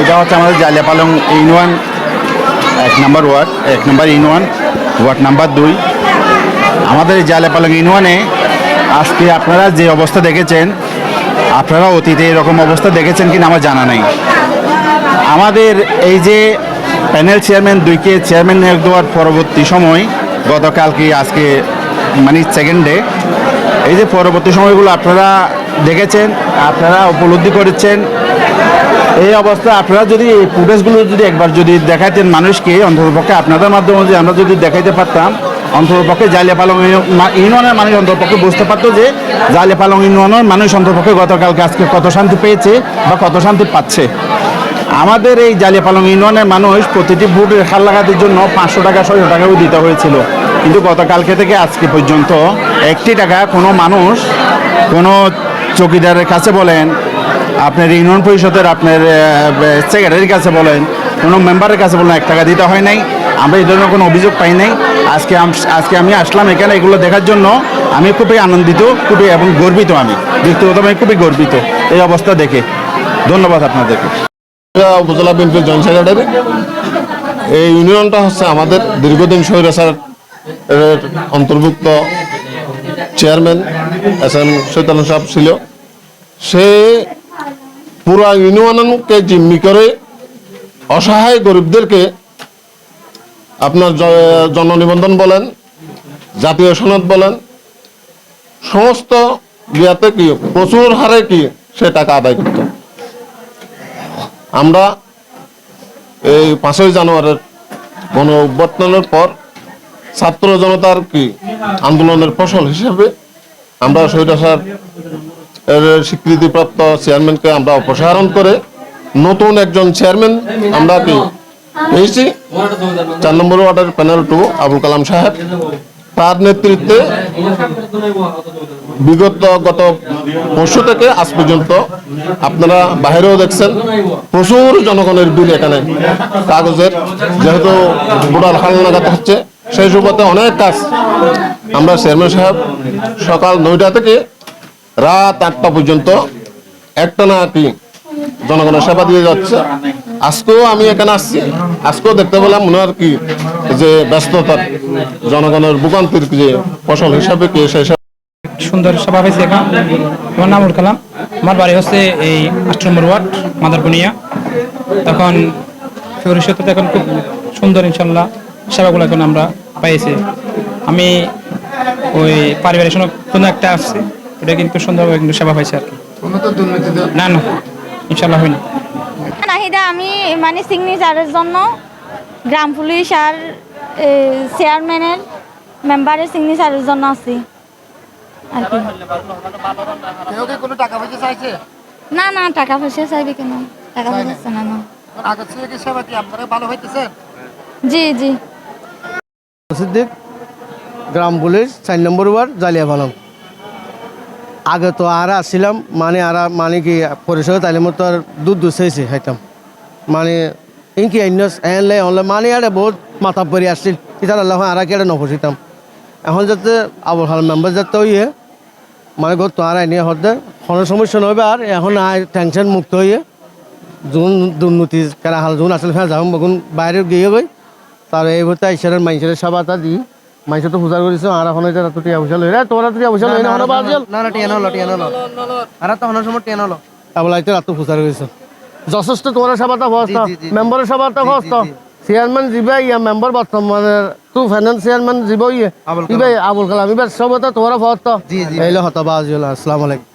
এটা হচ্ছে আমাদের জালিয়াপালং ইউনিয়ন এক নম্বর ওয়ার্ড, এক নম্বর ইউনিয়ন ওয়ার্ড নাম্বার দুই। আমাদের এই জালিয়াপালং ইউনিয়নে আজকে আপনারা যে অবস্থা দেখেছেন, আপনারা অতীতে এরকম অবস্থা দেখেছেন কিনা আমার জানা নেই। আমাদের এই যে প্যানেল চেয়ারম্যান, দুইকে চেয়ারম্যান নিয়োগ দেওয়ার পরবর্তী সময় গতকালকে আজকে মানে সেকেন্ড ডে এই যে পরবর্তী সময়গুলো আপনারা দেখেছেন, আপনারা উপলব্ধি করেছেন এই অবস্থা, আপনারা যদি এই ফুটেজগুলো যদি একবার যদি দেখাইতেন মানুষকে অন্ততপক্ষে আপনাদের মাধ্যমে যদি আমরা যদি দেখাইতে পারতাম, অন্ততপক্ষে জালিয়া পালং ইউনিয়নের মানুষ অন্ততপক্ষে বুঝতে পারতো যে জালিয়া পালং ইউনিয়নের মানুষ অন্ততপক্ষে গতকালকে আজকে কত শান্তি পেয়েছে বা কত শান্তি পাচ্ছে। আমাদের এই জালিয়া পালং ইউনিয়নের মানুষ প্রতিটি ভোট রেখার লাগাতের জন্য পাঁচশো টাকা, ছয়শো টাকাও দিতে হয়েছিল। কিন্তু গতকালকে থেকে আজকে পর্যন্ত একটি টাকা কোনো মানুষ কোনো চকিদারের কাছে বলেন আপনার ইউনিয়ন পরিষদের আপনার সেক্রেটারির কাছে বলেন, কোনো মেম্বারের কাছে বলেন, এক টাকা দিতে হয় নাই। আমরা এই ধরনের কোনো অভিযোগ পাই নাই। আজকে আজকে আমি আসলাম এখানে এগুলো দেখার জন্য। আমি খুবই আনন্দিত, খুবই এবং গর্বিত আমি। ব্যক্তিগতভাবে খুবই গর্বিত এই অবস্থা দেখে। ধন্যবাদ আপনাদেরকে। উপজেলা বিএনপির জয়েন্ট সেক্রেটারি এই ইউনিয়নটা হচ্ছে আমাদের দীর্ঘদিন স্বৈরাচার এর অন্তর্ভুক্ত চেয়ারম্যান এস এম সৈতান সাহেব ছিল। সে পুরা ইউনিয়নকে জিম্মি করে অসহায় গরিবদেরকে আপনার জননিবন্ধন বলেন, জাতীয় সনদ বলেন, সমস্ত ইয়াতে কি, প্রচুর হারে কি সে টাকা আদায় করত। আমরা এই পাঁচই জানুয়ারির গণ অভ্যর্থনের পর ছাত্র জনতার কি আন্দোলনের ফসল হিসেবে আমরা এর স্বীকৃতিপ্রাপ্ত চেয়ারম্যানকে আমরা অপসারণ করে নতুন একজন চেয়ারম্যান আমরা কি পেয়েছি? চার নম্বর ওয়ার্ডের প্যানেল টু আবুল কালাম সাহেব। তার নেতৃত্বে বিগত গত পরশু থেকে আজ পর্যন্ত আপনারা বাইরেও দেখছেন, প্রচুর জনগণের বিল এখানে কাগজের, যেহেতু বোর্ডার হালনাগাদ হচ্ছে, সেই সুবাদে অনেক কাজ। আমরা চেয়ারম্যান সাহেব সকাল নয়টা থেকে রাত আটটা পর্যন্ত একটা না কি জনগণের সেবা দিয়ে যাচ্ছে। আজকেও আমি এখানে আসছি। আজকেও দেখতে পেলাম হয় কি যে ব্যস্ততার জনগণের ভোগান্তির যে ফসল হিসাবে কি সেই সুন্দর সভা হয়েছে এখানে। আমার নাম কালাম। আমার বাড়ি হচ্ছে এই আট নম্বর ওয়ার্ড, মাদারবনিয়া। তখন ভবিষ্যতে এখন খুব সুন্দর ইনশাল্লাহ সেবাগুলো এখন আমরা পাইছি। আমি ওই পারিবারিক কোনো একটা আসছে। ওটা কিন্তু সুন্দরভাবে কিন্তু সেবা পাইছে আর কি। না না ইনশাল্লাহ হয়নি। নাহিদা আমি মানে সিগনেচারের জন্য গ্রাম পুলিশ আর চেয়ারম্যানের মেম্বারের সিগনেচারের জন্য আছি। আর কি। কোনো টাকা পয়সা চাইছে? না না টাকা পয়সা চাইবে কেন? টাকা পয়সা চাই না। না ভালো জি জি। সিদ্দিক গ্রাম পুলিশ চার নম্বর ওয়ার্ড জালিয়াপালং আগে তো আর আসছিলাম মানে আর মানে কি পরিষদ তালিম মতো আর দুধ দুধ চাইছে, খাইতাম। মানে ইনকি অন্য এনলে অনলে মানে আরে বহুত মাথা পরি আসছিল ইতার আল্লাহ আর কি আরে নফসিতাম। এখন যাতে আবুল হাল মেম্বার যাতে হইয়ে মানে গত আর আইনি হতে কোনো সমস্যা নইবে আর এখন আর টেনশন মুক্ত হইয়ে, যোন দুর্নীতি কেনা হাল, যোন আসলে যাম বগুন বাইরে গিয়ে গই, তার এই হতে ঈশ্বরের মানুষের সেবা তা মানুষ তো পূজা আর এখন এটা তো টিয়া পয়সা লই রে তোরা টিয়া পয়সা লই না হলো বাজল না না টিয়ানো হলো আর তো হনার সময় আবলা এটা রাত পূজা যথেষ্ট তোরা সভাটা। মেম্বারের ফস্ত চেয়ারম্যান জিবা ইয়া মেম্বার বর্তমানে তু ফাইন্যান্স চেয়ারম্যান জিব ইয়ে আবুল আবুল কালাম। ইবে সভাটা জি, জি। এইলো হতা বাজল আসসালামু আলাইকুম।